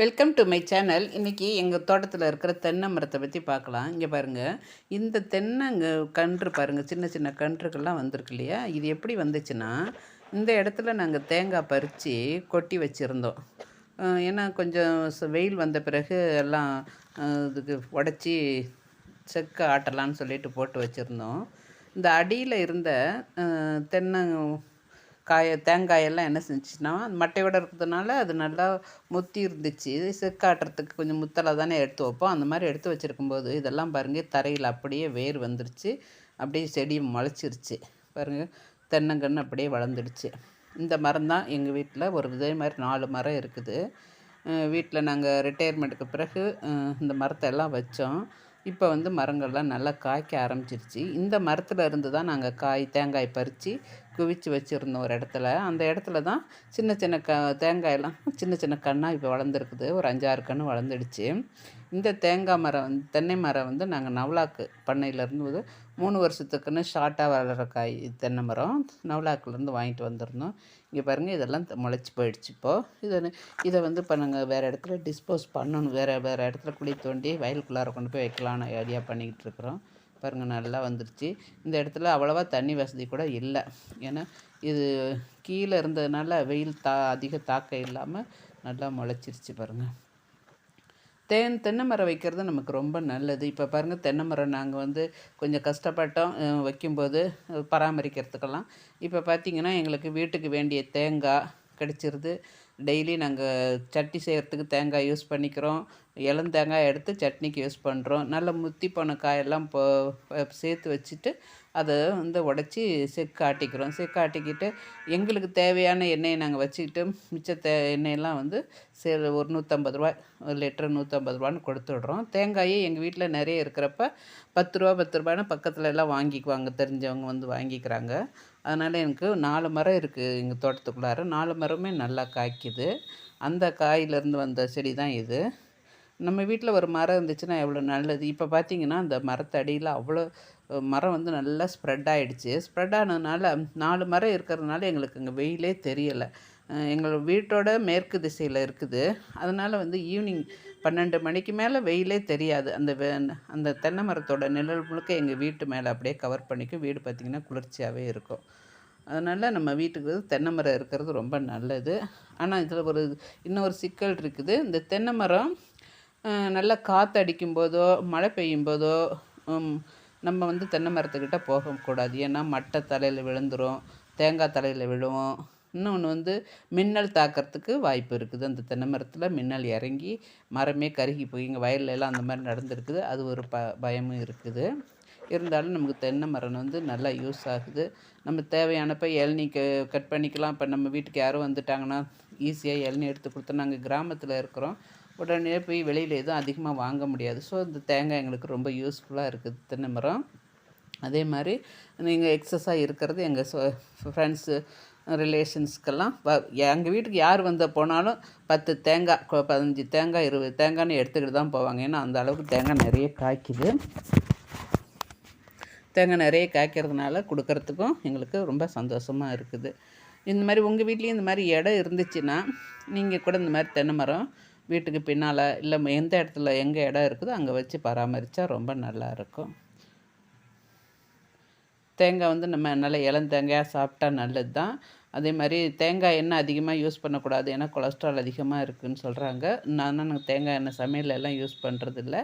Welcome to my channel இன்றைக்கி எங்கள் தோட்டத்தில் இருக்கிற தென்னை மரத்தை பற்றி பார்க்கலாம். இங்கே பாருங்கள் இந்த தென்னைங்க கன்று பாருங்கள் சின்ன சின்ன கன்றுகள்லாம் வந்திருக்கு இல்லையா? இது எப்படி வந்துச்சுன்னா இந்த இடத்துல நாங்கள் தேங்காய் பறித்து கொட்டி வச்சுருந்தோம். ஏன்னா கொஞ்சம் வெயில் வந்த பிறகு எல்லாம் இதுக்கு உடச்சி செக்க ஆட்டலான்னு சொல்லிட்டு போட்டு வச்சுருந்தோம். இந்த அடியில் இருந்த தென்னை காய தேங்காயெல்லாம் என்ன செஞ்சுச்சுன்னா மட்டையோடு இருக்கிறதுனால அது நல்லா முத்தி இருந்துச்சு. செக்காட்டுறதுக்கு கொஞ்சம் முத்தலாக தானே எடுத்து வைப்போம். அந்த மாதிரி எடுத்து வச்சுருக்கும்போது இதெல்லாம் பாருங்கள் தரையில் அப்படியே வேர் வந்துருச்சு. அப்படியே செடி முளைச்சிருச்சு. பாருங்கள் தென்னங்கன்று அப்படியே வளர்ந்துடுச்சு. இந்த மரம் தான் எங்கள் வீட்டில் ஒரு இதே மாதிரி நாலு மரம் இருக்குது. வீட்டில் நாங்கள் ரிட்டையர்மெண்ட்டுக்கு பிறகு இந்த மரத்தை எல்லாம் வச்சோம். இப்போ வந்து மரங்கள்லாம் நல்லா காய்க்க ஆரம்பிச்சிருச்சு. இந்த மரத்தில் இருந்து தான் நாங்கள் காய் தேங்காய் பறித்து குவிச்சு வச்சுருந்தோம் ஒரு இடத்துல. அந்த இடத்துல தான் சின்ன சின்ன க தேங்காயெல்லாம் சின்ன சின்ன கண்ணாக இப்போ வளர்ந்துருக்குது. ஒரு அஞ்சாறு கன்று வளர்ந்துடுச்சு. இந்த தேங்காய் மரம் வந்து தென்னை மரம் வந்து நாங்கள் நவ்லாக்கு பண்ணையிலேருந்து வந்து மூணு வருஷத்துக்குன்னு ஷார்ட்டாக வளர்கிற காய் தென்னை மரம் நவ்லாக்குலேருந்து வாங்கிட்டு வந்திருந்தோம். இங்கே பாருங்கள் இதெல்லாம் முளைச்சி போயிடுச்சு இப்போது இதை இதை வந்து இப்போ நாங்கள் வேறு இடத்துல டிஸ்போஸ் பண்ணணும். வேறு வேறு இடத்துல குழி தோண்டி வயலுக்குள்ளார கொண்டு போய் வைக்கலான்னு ஐடியா பண்ணிக்கிட்டு இருக்கிறோம். பாருங்கள் நல்லா வந்துருச்சு. இந்த இடத்துல அவ்வளோவா தண்ணி வசதி கூட இல்லை. ஏன்னா இது கீழே இருந்ததுனால வெயில் தா அதிக தாக்கம் இல்லாமல் நல்லா முளைச்சிருச்சு பாருங்கள் தேன் தென்னை மரம் வைக்கிறது நமக்கு ரொம்ப நல்லது. இப்போ பாருங்கள் தென்னை மரம் நாங்கள் வந்து கொஞ்சம் கஷ்டப்பட்டோம். வைக்கும்போது பராமரிக்கிறதுக்கெல்லாம். இப்போ பார்த்திங்கன்னா எங்களுக்கு வீட்டுக்கு வேண்டிய தேங்காய் கிடச்சிருது. டெய்லி நாங்கள் சட்னி செய்கிறதுக்கு தேங்காய் யூஸ் பண்ணிக்கிறோம். இளந்தேங்காய் எடுத்து சட்னிக்கு யூஸ் பண்ணுறோம் நல்ல முத்தி போன காயெல்லாம் இப்போ சேர்த்து வச்சுட்டு அதை வந்து உடச்சி செக்கு ஆட்டிக்கிறோம் செக்கு ஆட்டிக்கிட்டு எங்களுக்கு தேவையான எண்ணெயை நாங்கள் வச்சுக்கிட்டு மிச்ச தே எண்ணெயெல்லாம் வந்து சே ஒரு நூற்றம்பது ரூபா ஒரு லிட்டரு நூற்றம்பது ரூபான்னு கொடுத்துட்றோம் தேங்காயே எங்கள் வீட்டில் நிறைய இருக்கிறப்ப பத்து ரூபா பத்து ரூபான்னு பக்கத்தில் எல்லாம் வாங்கிக்குவாங்க. தெரிஞ்சவங்க வந்து வாங்கிக்கிறாங்க. அதனால் எனக்கு நாலு மரம் இருக்குது எங்கள் தோட்டத்துக்குள்ளார. நாலு மரமே நல்லா காய்க்குது. அந்த காயிலேருந்து வந்த செடி தான் இது. நம்ம வீட்டில் ஒரு மரம் இருந்துச்சுன்னா எவ்வளோ நல்லது. இப்போ பார்த்திங்கன்னா அந்த மரத்தடியில் அவ்வளோ மரம் வந்து நல்லா ஸ்ப்ரெட் ஆகிடுச்சு ஸ்ப்ரெட் ஆனதுனால நாலு மரம் இருக்கிறதுனால எங்களுக்கு அங்கே வெயிலே தெரியலை. எங்கள் வீட்டோட மேற்கு திசையில் இருக்குது. அதனால் வந்து ஈவினிங் பன்னெண்டு மணிக்கு மேலே வெயிலே தெரியாது. அந்த வே அந்த தென்னை மரத்தோட நிழல் முழுக்க எங்கள் வீட்டு மேலே அப்படியே கவர் பண்ணிக்கும். வீடு பார்த்திங்கன்னா குளிர்ச்சியாகவே இருக்கும். அதனால் நம்ம வீட்டுக்கு தென்னை மரம் இருக்கிறது ரொம்ப நல்லது. ஆனால் இதில் ஒரு இன்னொரு சிக்கல் இருக்குது. இந்த தென்னை மரம் நல்லா காற்று அடிக்கும் போதோ மழை பெய்யும் போதோ நம்ம வந்து தென்னை மரத்துக்கிட்ட போகக்கூடாது ஏன்னா மட்டை தலையில் விழுந்துடும் தேங்காய் தலையில் விழுவோம். இன்னொன்று வந்து மின்னல் தாக்கிறதுக்கு வாய்ப்பு இருக்குது. அந்த தென்னை மரத்தில் மின்னல் இறங்கி மரமே கருகி போய் இங்கே வயல்லலாம் அந்த மாதிரி நடந்துருக்குது. அது ஒரு ப பயமும் இருக்குது. இருந்தாலும் நமக்கு தென்னை மரம் வந்து நல்லா யூஸ் ஆகுது. நம்ம தேவையானப்போ இளநீ க கட் பண்ணிக்கலாம். இப்போ நம்ம வீட்டுக்கு யாரும் வந்துட்டாங்கன்னா ஈஸியாக இளநீ எடுத்து கொடுத்து நாங்கள் கிராமத்தில் இருக்கிறோம். உடனே போய் வெளியில் எதுவும் அதிகமாக வாங்க முடியாது. ஸோ இந்த தேங்காய் எங்களுக்கு ரொம்ப யூஸ்ஃபுல்லாக இருக்குது தென்னை மரம். அதே மாதிரி நீங்கள் எக்ஸஸாக இருக்கிறது எங்கள் ஃப்ரெண்ட்ஸு ரிலேஷன்ஸ்க்கெல்லாம் வ எங்கள் வீட்டுக்கு யார் வந்த போனாலும் பத்து தேங்காய் பதினஞ்சு தேங்காய் இருபது தேங்காய்னு எடுத்துக்கிட்டு தான் போவாங்க. ஏன்னா அந்த அளவுக்கு தேங்காய் நிறைய காய்க்குது. தேங்காய் நிறைய காய்க்கிறதுனால கொடுக்கறதுக்கும் எங்களுக்கு ரொம்ப சந்தோஷமாக இருக்குது. இந்த மாதிரி உங்கள் வீட்லேயும் இந்த மாதிரி இடம் இருந்துச்சுன்னா நீங்கள் கூட இந்த மாதிரி தென்னை மரம் வீட்டுக்கு பின்னால் இல்லை எந்த இடத்துல எங்கே இடம் இருக்குதோ அங்கே வச்சு பராமரித்தா ரொம்ப நல்லாயிருக்கும் தேங்காய் வந்து நம்ம நல்லா இளந்தேங்காயாக சாப்பிட்டா நல்லது தான் அதே மாதிரி தேங்காய் எண்ணெய் அதிகமாக யூஸ் பண்ணக்கூடாது. ஏன்னா கொலஸ்ட்ரால் அதிகமாக இருக்குதுன்னு சொல்கிறாங்க நான் நாங்கள் தேங்காய் எண்ணெய் சமையல் எல்லாம் யூஸ் பண்ணுறதில்ல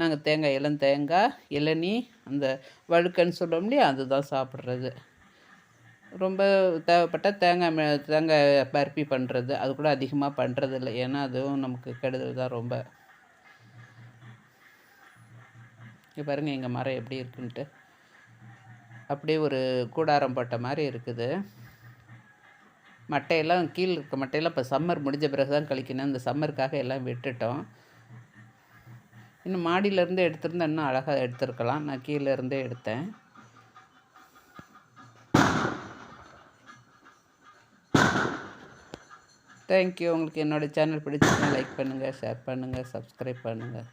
நாங்கள் தேங்காய் இளம் தேங்காய் இளநீ அந்த வழுக்கன்னு சொல்லுவோம் இல்லையா அதுதான் சாப்பிட்றது. ரொம்ப தேவைப்பட்ட தேங்காய் தேங்காய் பருப்பி பண்ணுறது அது கூட அதிகமாக பண்ணுறதில்ல ஏன்னா அதுவும் நமக்கு கெடுதல் தான் ரொம்ப. இங்கே பாருங்கள் எங்கள் மரம் எப்படி இருக்குன்ட்டு. அப்படியே ஒரு கூடாரம் போட்ட மாதிரி இருக்குது. மட்டையெல்லாம் கீழே இருக்க மட்டையெல்லாம் இப்போ சம்மர் முடிஞ்ச பிறகு தான் கழிக்கணும். இந்த சம்மருக்காக எல்லாம் விட்டுட்டோம். இன்னும் மாடியிலேருந்து எடுத்திருந்தா இன்னும் அழகாக எடுத்துருக்கலாம். நான் கீழே இருந்தே எடுத்தேன் தேங்க்யூ உங்களுக்கு என்னோடய சேனல் பிடிச்சிருந்தா லைக் பண்ணுங்கள் ஷேர் பண்ணுங்கள் சப்ஸ்கிரைப் பண்ணுங்கள்